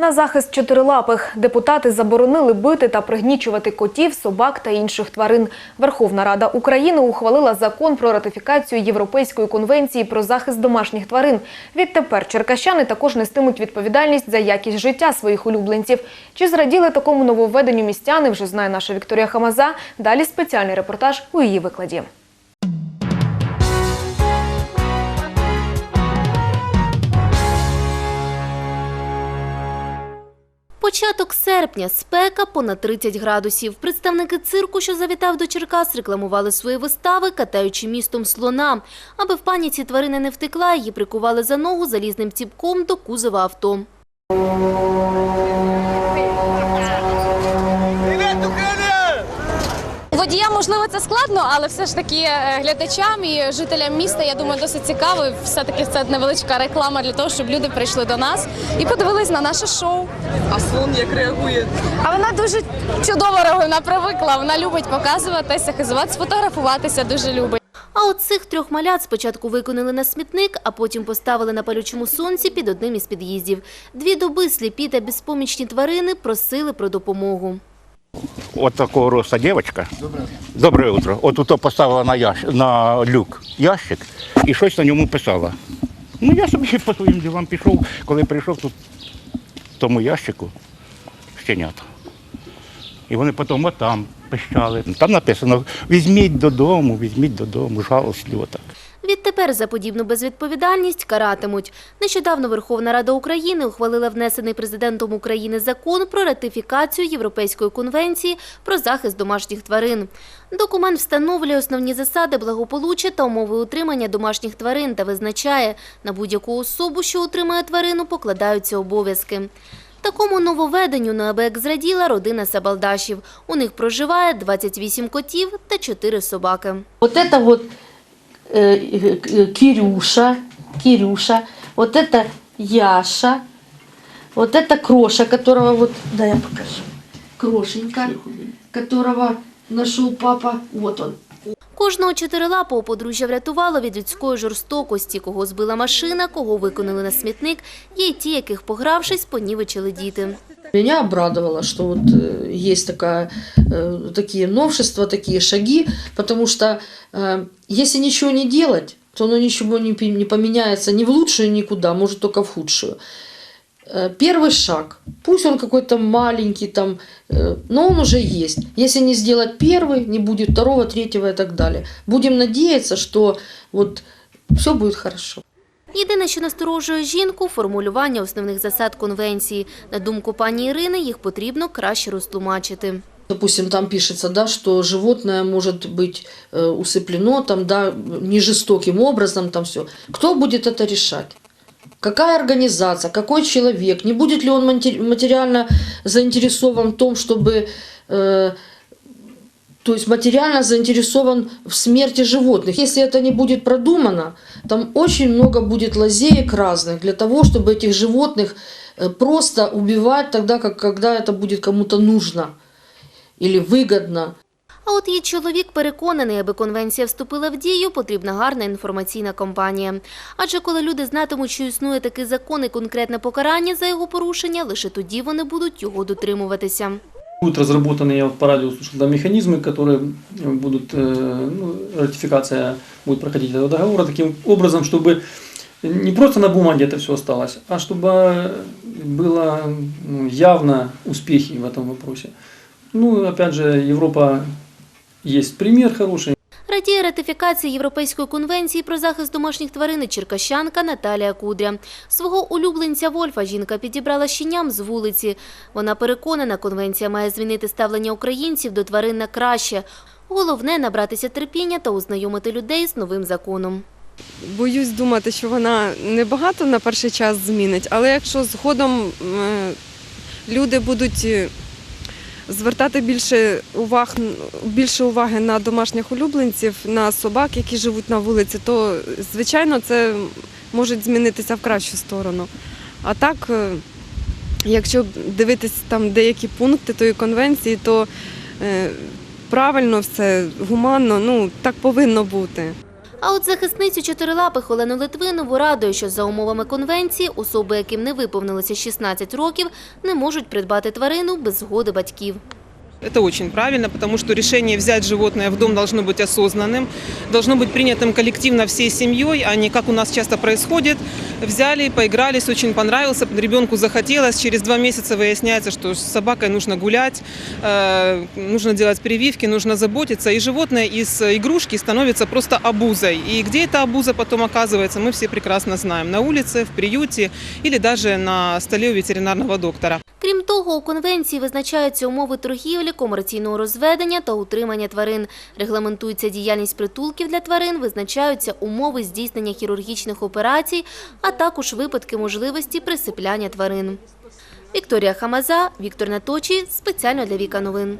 На захист чотирилапих депутати заборонили бити та пригнічувати котів, собак та інших тварин. Верховна Рада України ухвалила закон про ратифікацію Європейської конвенції про захист домашніх тварин. Відтепер черкащани також нестимуть відповідальність за якість життя своїх улюбленців. Чи зраділи такому нововведенню містяни, вже знає наша Вікторія Хамаза. Далі спеціальний репортаж у її викладі. Початок серпня, спека понад 30 градусів. Представники цирку, що завітав до Черкас, рекламували свої вистави, катаючи містом слона. Аби в паніці тварина не втекла, її прикували за ногу залізним ціпком до кузова авто. Можливо, це складно, але все ж таки е, глядачам і жителям міста, я думаю, досить цікаво. І Все-таки це невеличка реклама для того, щоб люди прийшли до нас і подивились на наше шоу. А слон як реагує? А вона дуже чудово реагує, вона привикла. Вона любить показуватися, хизуватися, фотографуватися, дуже любить. А от цих трьох малят спочатку виконали на смітник, а потім поставили на палючому сонці під одним із під'їздів. Дві доби сліпі та безпомічні тварини просили про допомогу. От такого роста дівчинка. Добре. Утро. От тут поставила на, ящ... на люк ящик і щось на ньому писала. Ну я собі по своїм ділам пішов, коли прийшов тут в тому ящику щенята. І вони потім отам пищали. Там написано візьміть додому, візьміть додому, жалостливо так. Відтепер за подібну безвідповідальність каратимуть. Нещодавно Верховна Рада України ухвалила внесений президентом України закон про ратифікацію Європейської конвенції про захист домашніх тварин. Документ встановлює основні засади благополуччя та умови утримання домашніх тварин та визначає, на будь-яку особу, що утримує тварину, покладаються обов'язки. Такому нововведенню неабияк зраділа родина Сабалдашів. У них проживає 28 котів та 4 собаки. Вот это вот э, э, Кирюша, Кирюша, вот это Яша, вот это Кроша, которого вот, да я покажу, Крошенька, которого нашел папа, вот он. Кожного чотирилапого подружжя врятувало від людської жорстокості, кого збила машина, кого виконали на смітник, є й ті, яких погравшись, понівечили діти. Меня обрадовало, что вот э, есть такая, э, такие новшества, такие шаги, потому что э, если ничего не делать, то оно ничего не, поменяется ни в лучшую никуда, может только в худшую. Первый шаг, пусть он какой-то маленький там, но он уже есть. Если не сделать первый, не будет второго, третьего и так далее. Будем надеяться, что вот все будет хорошо. Єдине, що насторожує жінку – формулювання основних засад конвенції. На думку пані Ірини, їх потрібно краще розтлумачити. Допустим, там пишется, да, что животное может быть э, усыплено там, да, не жестоким образом, там все. Кто будет это решать? Какая организация, какой человек? Не будет ли он матери- материально заинтересован в том, чтобы, э, то есть материально заинтересован в смерти животных? Если это не будет продумано, там очень много будет лазеек разных для того, чтобы этих животных э, просто убивать тогда, как, когда это будет кому-то нужно или выгодно. А от її чоловік переконаний, аби конвенція вступила в дію, потрібна гарна інформаційна кампанія. Адже коли люди знатимуть, що існує такий закон і конкретне покарання за його порушення, лише тоді вони будуть його дотримуватися. Будут разработаны, я вот по радио слышал, да, механизмы, которые будут, э, ну, ратификация будет проходить этого договора таким образом, чтобы не просто на бумаге это все осталось, а чтобы было ну, явно успехи в этом вопросе. Ну, опять же, Европа есть пример хороший. Радіє ратифікації Європейської конвенції про захист домашніх тварин черкащанка Наталія Кудря. Свого улюбленця Вольфа жінка підібрала щеням з вулиці. Вона переконана, конвенція має змінити ставлення українців до тварин на краще. Головне – набратися терпіння та ознайомити людей з новим законом. Боюсь думати, що вона небагато на перший час змінить, але якщо згодом е, люди будуть е, звертати більше уваг, більше уваги на домашніх улюбленців, на собак, які живуть на вулиці, то звичайно це може змінитися в кращу сторону. А так, е, якщо дивитися там деякі пункти тої конвенції, то е, правильно все, гуманно, ну так повинно бути. А от захисницю чотирилапих Олену Литвинову радує, що за умовами конвенції особи, яким не виповнилося 16 років, не можуть придбати тварину без згоди батьків. Это очень правильно, потому что решение взять животное в дом должно быть осознанным, должно быть принятым коллективно всей семьей, а не как у нас часто происходит. Взяли, поигрались, очень понравился, ребенку захотелось, через два месяца выясняется, что с собакой нужно гулять, э, нужно делать прививки, нужно заботиться, и животное из игрушки становится просто обузой. И где эта обуза потом оказывается, мы все прекрасно знаем. На улице, в приюте или даже на столе у ветеринарного доктора. Крім того, у конвенції визначаються умови торгівлі, комерційного розведення та утримання тварин. Регламентується діяльність притулків для тварин, визначаються умови здійснення хірургічних операцій, а також випадки можливості присипляння тварин. Вікторія Хамаза, Віктор Наточі, спеціально для Віка Новин.